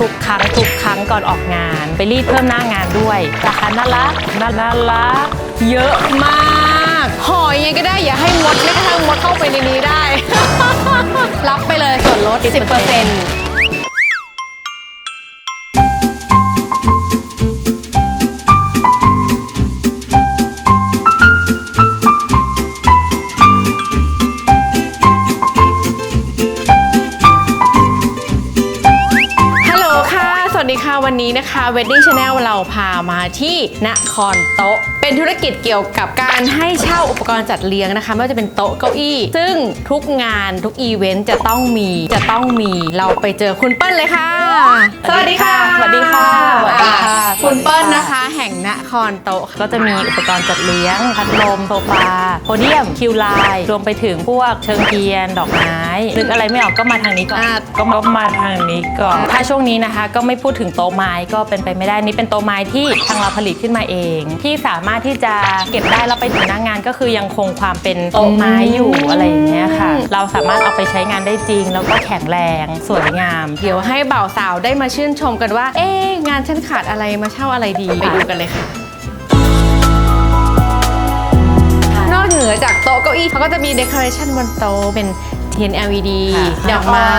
ทุกครั้งทุกครั้งก่อนออกงาน ไปรีดเพิ่มหน้างานด้วยราคาน่ารักน่าน่ารักเยอะมากห่อยังไงก็ได้อย่าให้มดไม่กระทั่งมดเข้าไปในนี้ได้ รับไปเลยส่วนลด 10% วัสดีค่ะวันนี้นะคะ Wedding Channel เราพามาที่นครโต๊ะ เป็นธุรกิจเกี่ยวกับการให้เช่าอุปกรณ์จัดเลี้ยงนะคะไม่ว่าจะเป็นโต๊ะเก้าอี้ ซึ่งทุกงานทุกอีเวนต์จะต้องมีจะต้องมีเราไปเจอคุณเปิ้ลเลยค่ะ สวัสดีค่ะ สวัสดีค่ะสวัสดีค่ะคุณเปิ้ลนะคะ แห่งนครโต๊ะก็จะมีอุปกรณ์จัดเลี้ยงพัดลมโซฟาโพเดียมคิวไลน์รวมไปถึงพวกเชิงเทียนดอกไม้นึกอะไรไม่ออกก็มาทางนี้ก่อนอ่าก็มาก็มาทางนี้ก่อนถ้าช่วงนี้นะคะ ก็ไม่พูดถึงโต๊ะไม้ก็เป็นไปไม่ได้นี่เป็นโต๊ะไม้ที่ทางเราผลิตขึ้นมาเอง ที่สามารถที่จะเก็บได้แล้วไปถึงหน้างานก็คือยังคงความเป็นโต๊ะไม้อยู่อะไรอย่างเงี้ยค่ะ เราสามารถเอาไปใช้งานได้จริง แล้วก็แข็งแรงสวยงาม เดี๋ยวให้บ่าวสาวได้มาชื่นชมกันว่า เอ๊ะงานฉันขาดอะไรมาเช่าอะไรดีไปดูกันเลยค่ะ นอกเหนือจากโต๊ะเก้าอี้เขาก็จะมีเดคอเรชันบนโต๊ะเป็นเทียน LED ค่ะดอกไม้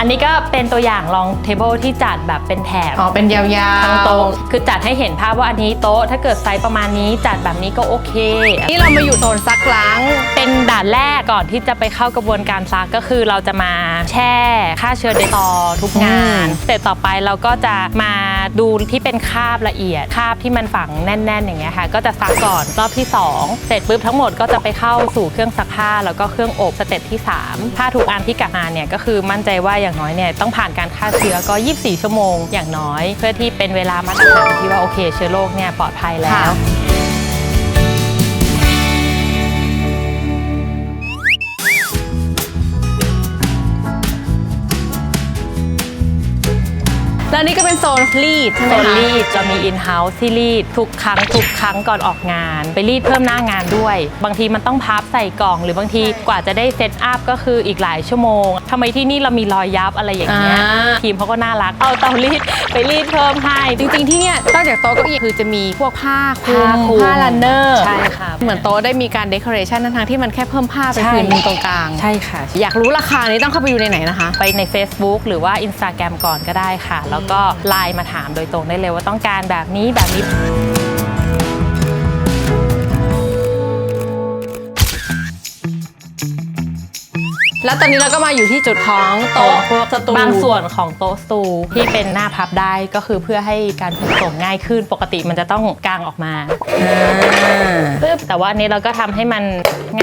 อันนี้ก็เป็นตัวอย่างลองเทเบิลที่จัดแบบเป็นแถบอ๋อเป็นยาวๆทั้งโต๊ะคือจัดให้เห็นภาพว่าอันนี้โต๊ะ ถ้าเกิดไซส์ประมาณนี้จัดแบบนี้ก็โอเค นี่เรามาอยู่โซนซักล้าง เป็นด่านแรกก่อนที่จะไปเข้ากระบวนการซักก็คือเราจะมาแช่ฆ่าเชื้อเดตอทุกงานอืมเสร็จต่อไปเราก็จะมาดูที่เป็นคราบละเอียดคราบที่มันฝังแน่น ๆ อย่างเงี้ยค่ะ ก็จะซักก่อนรอบที่ 2 เสร็จปุ๊บทั้งหมดก็จะไปเข้าสู่เครื่องซักผ้าแล้วก็เครื่องอบสเต็ปที่3ถ้าถูกอันที่กลับมาเนี่ยก็คือมั่นใจว่าอย่างน้อยเนี่ยต้องผ่านการฆ่าเชื้อก็ 24 ชั่วโมงอย่างน้อย เพื่อที่เป็นเวลามาตรฐานที่ว่าโอเคเชื้อโรคเนี่ยปลอดภัยแล้ว แล้วนี่ก็เป็นโซนรีดใช่ไหโซมนคะรีดจะมีอินเฮ้าส์ที่รีดทุกครั้งทุกครั้งก่อนออกงาน ไปรีดเพิ่มหน้างานด้วย บางทีมันต้องพับใส่กล่อง หรือบางทีกว่าจะได้เซตอัพก็คืออีกหลายชั่วโมงทำไมที่นี่เรามีรอยยับอะไรอย่างเงี้ยอ่า ทีมเขาก็น่ารักเอาเตารีดไปรีดเพิ่มให้ จริงๆที่เนี่ยนอกจากโต๊ะเก้าอี้คือจะมีพวกผ้าคลุผ้ามคลุมผ้าลันเนอร์ใช่ค่ะ เหมือนโต๊ะได้มีการเดคอเรชันทั้งๆที่มันแค่เพิ่มผ้าไปใช่ผืนหนึงตรงกลาง ใช่ค่ะ อยากรู้ราคานี้ต้องเข้าไปดูในไหนนะคะ ไปใน Facebook หรือว่า Instagram ก่อนก็ได้ค่ะ แล้วก็ไลน์มาถามโดยตรงได้เลยว่าต้องการแบบนี้แบบนี้แล้วตอนนี้เราก็มาอยู่ที่จุดของโต๊ะพวกสตูบางส่วนของโต๊ะสตูที่เป็นหน้าพับได้ก็คือเพื่อให้การขนส่งง่ายขึ้นปกติมันจะต้องกางออกมาปึ๊บแต่ว่าอันนี้เราก็ทำให้มัน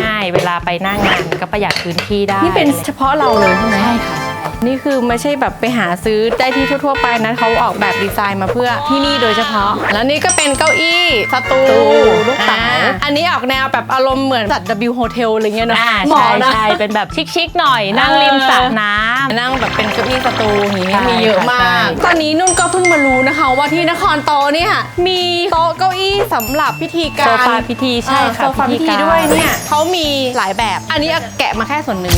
ง่ายเวลาไปหน้างานก็ประหยัดพื้นที่ได้ นี่เป็นเฉพาะเราเลยใช่ไหมใช่ค่ะ นี่คือไม่ใช่แบบไปหาซื้อได้ที่ทั่ว ๆ ไปนะเขาออกแบบดีไซน์มาเพื่อที่นี่โดยเฉพาะ แล้วนี่ก็เป็นเก้าอี้สตูตูลูกเต๋าอ่อันนี้ออกแนวแบบอารมณ์เหมือนจัด W Hotel อะไรเงี้ยเนอะอ่าเหมาะใช่นะ ใช่เป็นแบบชิคๆหน่อย นั่งริมสระน้ำ นั่งแบบเป็นเก้าอี้สตูอย่างนี้ใช่มีเยอะมากค่ะใช่ ตอนนี้นุ่นก็เพิ่งมารู้นะคะ ว่าที่นครโตเนี่ยมีโต๊ะเก้าอี้สำหรับพิธีการโซฟาพิธีใช่ค่ะโซฟาพิธีการ ด้วยเนี่ยเขามีหลายแบบ อันนี้แกะมาแค่ส่วนหนึ่ง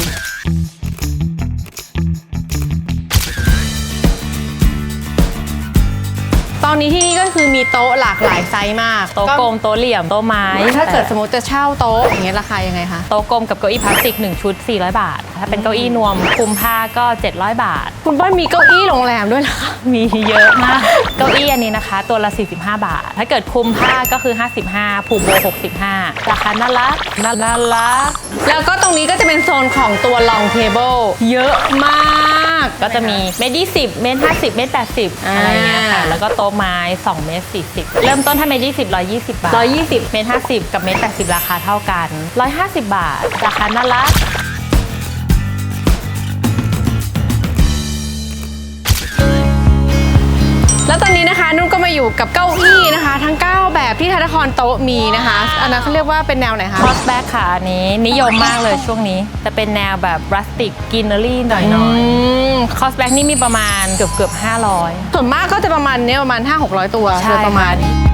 อนนี้ที่นี่ก็คือมีโต๊ะหลากหลายไซส์มากโต๊ะกลมโต๊ะเหลี่ยมโต๊ะไม้ถ้าเกิดสมมติจะเช่าโต๊ะอย่างเงี้ยราคายังไงคะโต๊ะกลมกับเก้าอี้พลาสติก 1 ชุด 400 บาท ถ้าเป็นเก้าอี้นวมคลุมผ้าก็ 700 บาท คุณเป้ยมีเก้าอี้โรงแรมด้วยเหรอคะ มีเยอะมากเก้าอี้อันนี้นะคะ ตัวละ 45 บาท ถ้าเกิดคลุมผ้าก็คือ 55ผูกโบ65 ราคาน่ารักน่าน่ารักแล้วก็ตรงนี้ก็จะเป็นโซนของตัว long table เยอะมาก ก็จะมีเมตรยี่สิบเมตรห้าสิบเมตรแปดสิบอ่าอะไรเงี้ยค่ะ แล้วก็โต๊ะไม้2เมตรสี่สิบเริ่มต้นถ้าเมตรยี่สิบร้อยยี่สิบบาท120เมตรห้าสิบกับเมตรแปดสิบราคาเท่ากันร้อยห้าสิบบาท ราคาน่ารัก ก็มาอยู่กับเก้าอี้นะคะ ทั้ง 9 แบบที่ธนาคารโต๊ะมีนะคะ อันนั้นเขาเรียกว่าเป็นแนวไหนคะ คอสแบ็กค่ะอันนี้นิยมมากเลยช่วงนี้ จะเป็นแนวแบบพลาสติกกินเนอรี่หน่อยอืมๆคอสแบ็กนี่มีประมาณเกือบเกือบห้าร้อยส่วนมากก็จะประมาณเนี้ยประมาณ 5-600 ตัวโดยประมาณน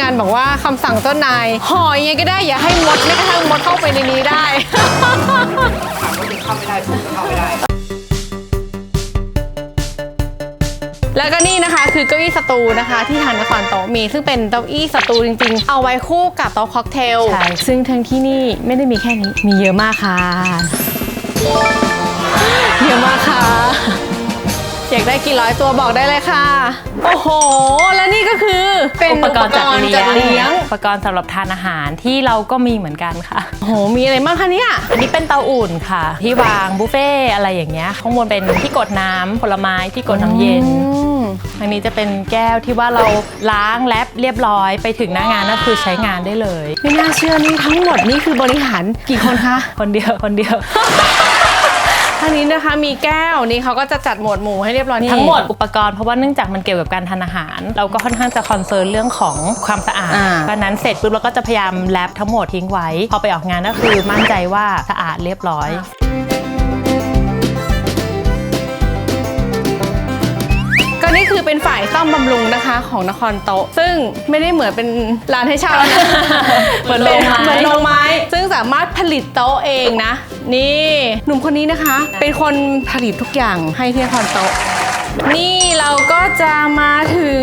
งานบอกว่าคำสั่งเจ้านายห่อยังไงก็ได้อย่าให้มดไม่กระทั่งมดเข้าไปในนี้ได้ แล้วก็นี่นะคะคือเก้าอี้สตูนะคะ ที่ทางนครโต๊ะมีซึ่งเป็นเก้าอี้สตูจริงๆ เอาไว้คู่กับโต๊ะค็อกเทล ใช่ ซึ่งทั้งที่นี่ไม่ได้มีแค่นี้ มีเยอะมากค่ะ เยอะมากค่ะ อยากได้กี่ร้อยตัวบอกได้เลยค่ะ โอ้โห แล้วนี่ก็คือเป็นอุปกรณ์จัดเลี้จัดเลี้ยยงงอุปกรณ์สำหรับทานอาหารที่เราก็มีเหมือนกันค่ะโอ้โห มีอะไรบ้างคะเนี่ย อันนี้เป็นเตาอุ่นค่ะ ที่วางบุฟเฟ่ต์อะไรอย่างเงี้ย ข้างบนเป็นที่กดน้ำผลไม้ที่กดน้ำเย็นอืมอันนี้จะเป็นแก้วที่ว่าเราล้างแลบเรียบร้อยไปถึงหน้างานก็คือใช้งานได้เลย ไม่น่าเชื่อนี่ทั้งหมดนี่คือบริหารกี่คนคะ คนเดียวคนเดียว ท่านี้นะคะมีแก้วนี่เขาก็จะจัดหมวดหมู่ให้เรียบร้อยนี่ทั้งหมดอุปกรณ์เพราะว่าเนื่องจากมันเกี่ยวกับการทานอาหาร เราก็ค่อนข้างจะคอนเซิร์นเรื่องของความสะอาดอ่าเพราะฉะนั้นเสร็จปุ๊บเราก็จะพยายามแลบทั้งหมดทิ้งไว้ พอไปออกงานก็คือมั่นใจว่าสะอาดเรียบร้อยก็นี่คือเป็นฝ่ายซ่อมบำรุงนะคะของนครโต๊ะซึ่งไม่ได้เหมือนเป็นร้านให้เช่าแล้วนะเหมือนโรงไม้เหมือนโรงไม้ ซึ่งสามารถผลิตโต๊ะเองนะ นี่หนุ่มคนนี้นะคะ เป็นคนผลิตทุกอย่างให้ที่นครโต๊ะ นี่เราก็จะมาถึง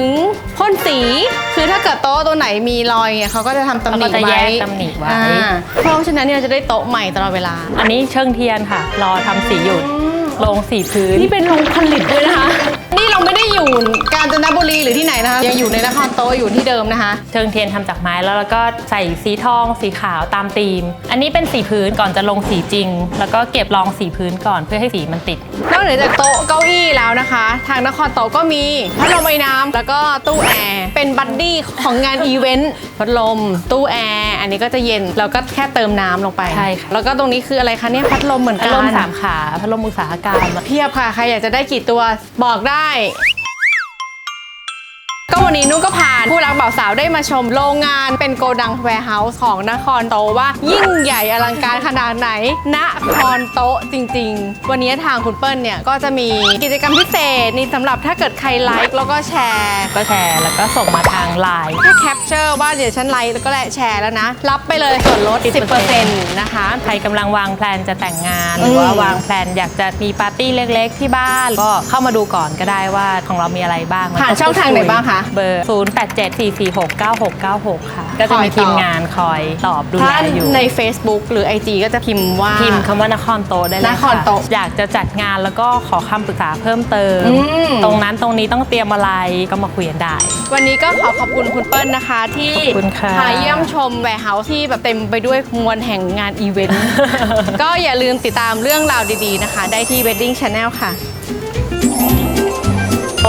พ่นสี คือถ้าเกิดโต๊ะตัวไหนมีรอยเนี่ยเขาก็จะทำตำหนิเขาก็จะแยไว้กตำหนิไว้ อ่าเพราะฉะนั้นเนี่ยเราจะได้โต๊ะใหม่ตลอดเวลา อันนี้เชิงเทียนค่ะ รอทำสีหยุดลงสีพื้น นี่เป็นโรงผลิตด้วยนะคะนี่ เราไม่ได้อยู่กาญจนบุรีหรือที่ไหนนะคะยังอยู่ในนครโตะอยู่ที่เดิมนะคะเชิงเทียนทำจากไม้แล้วเราก็ใส่สีทอง สีขาวตามธีม อันนี้เป็นสีพื้นก่อนจะลงสีจริง แล้วก็เก็บรองสีพื้นก่อนเพื่อให้สีมันติด นอกเหนือจากโต๊ะเก้าอี้แล้วนะคะ ทางนครโตะก็มีพัดลมไอ้น้ำแล้วก็ตู้แอร์เป็นบัดดี้ของงานอีเวนต์พัดลม ตู้แอร์อันนี้ก็จะเย็นเราก็แค่เติมน้ำลงไปใช่ค่ะ แล้วก็ตรงนี้คืออะไรคะเนี่ยพัดลมเหมือนพักัดนลมสามขาพัดลมอุตสาหกรรม เพียบค่ะใครอยากจะได้กี่ตัวบอกได้ก็วันนี้นุ่นก็พาผู้รักบ่าวสาวได้มาชมโรงงานเป็นโกดังแวร์เฮาส์ของนครโตว่ายิ่งใหญ่อลังการขนาดไหนนครโตจริง ๆ วันนี้ทางคุณเปิ้ลเนี่ย ก็จะมีกิจกรรมพิเศษนี่สำหรับถ้าเกิดใครไลค์แล้วก็แชร์ ก็แชร์แล้วก็ส่งมาางไลน์ถ้าแคปเจอร์ว่าเดี๋ยวฉันไลค์แล้วก็แชร์แล้วนะ รับไปเลยส่วนลด10%นะคะ ใครกำลังวางแพลนจะแต่งงาน หรือว่าอืมวางแพลนอยากจะมีปาร์ตี้เล็กๆ ที่บ้าน ก็เข้ามาดูก่อนก็ได้ว่าของเรามีอะไรบ้างผ่านช่องทางไหนบ้างคะ เบอร์ 0 8 7 4 4 6 9 6 9 6 ค่ะ ก็จะมีคอยตอบทีมงานคอยตอบดูแลถ้าอยู่ ใน Facebook หรือ IG ก็จะพิมพ์ว่า พิมพ์คำว่านครโตะได้เลยนครโต๊ะอยากจะจัดงานแล้วก็ขอคำปรึกษาเพิ่มเติม อืม ตรงนั้นตรงนี้ต้องเตรียมอะไรก็มาคุยกันได้ วันนี้ก็ขอขอบคุณคุณเปิ้ลนะคะ ที่ขอบคุณค่ะ พาเยี่ยมชมแวร์เฮาส์ที่แบบเต็มไปด้วยมวลแห่งงานอีเวนต์ ก็อย่าลืมติดตามเรื่องราวดีๆนะคะ ได้ที่ Wedding Channel ค่ะ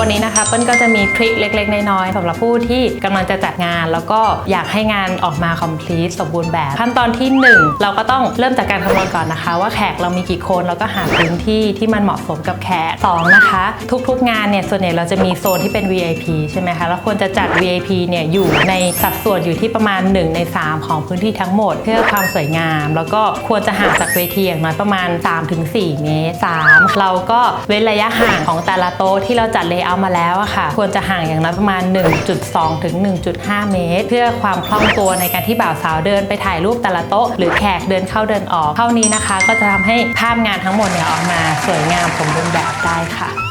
วันนี้นะคะเปิ้ลก็จะมีทริคเล็กๆ น้อยๆสำหรับผู้ที่กำลังจะจัดงาน แล้วก็อยากให้งานออกมา complete สมบูรณ์แบบ ขั้นตอนที่ 1 เราก็ต้องเริ่มจากการคำนวณก่อนนะคะ ว่าแขกเรามีกี่คนแล้วก็หาพื้นที่ที่มันเหมาะสมกับแขกสองนะคะ ทุกๆงานเนี่ยส่วนใหญ่เราจะมีโซนที่เป็น VIP ใช่ไหมคะแล้วควรจะจัด VIP เนี่ยอยู่ในสัดส่วนอยู่ที่ประมาณ 1 ใน 3 ของพื้นที่ทั้งหมด เพื่อความสวยงาม แล้วก็ควรจะห่างจากเวทีอย่างน้อยประมาณ 3-4 เมตร 3 เราก็เว้นระยะห่างของแต่ละโต๊ะที่เราจัดเลเยเอามาแล้วอะค่ะ ควรจะห่างอย่างน้อยประมาณ 1.2 ถึง 1.5 เมตร เพื่อความคล่องตัวในการที่บ่าวสาวเดินไปถ่ายรูปแต่ละโต๊ะ หรือแขกเดินเข้าเดินออกเท่านี้นะคะ ก็จะทำให้ภาพงานทั้งหมดเนี่ยออกมาสวยงามสมบูรณ์แบบได้ค่ะ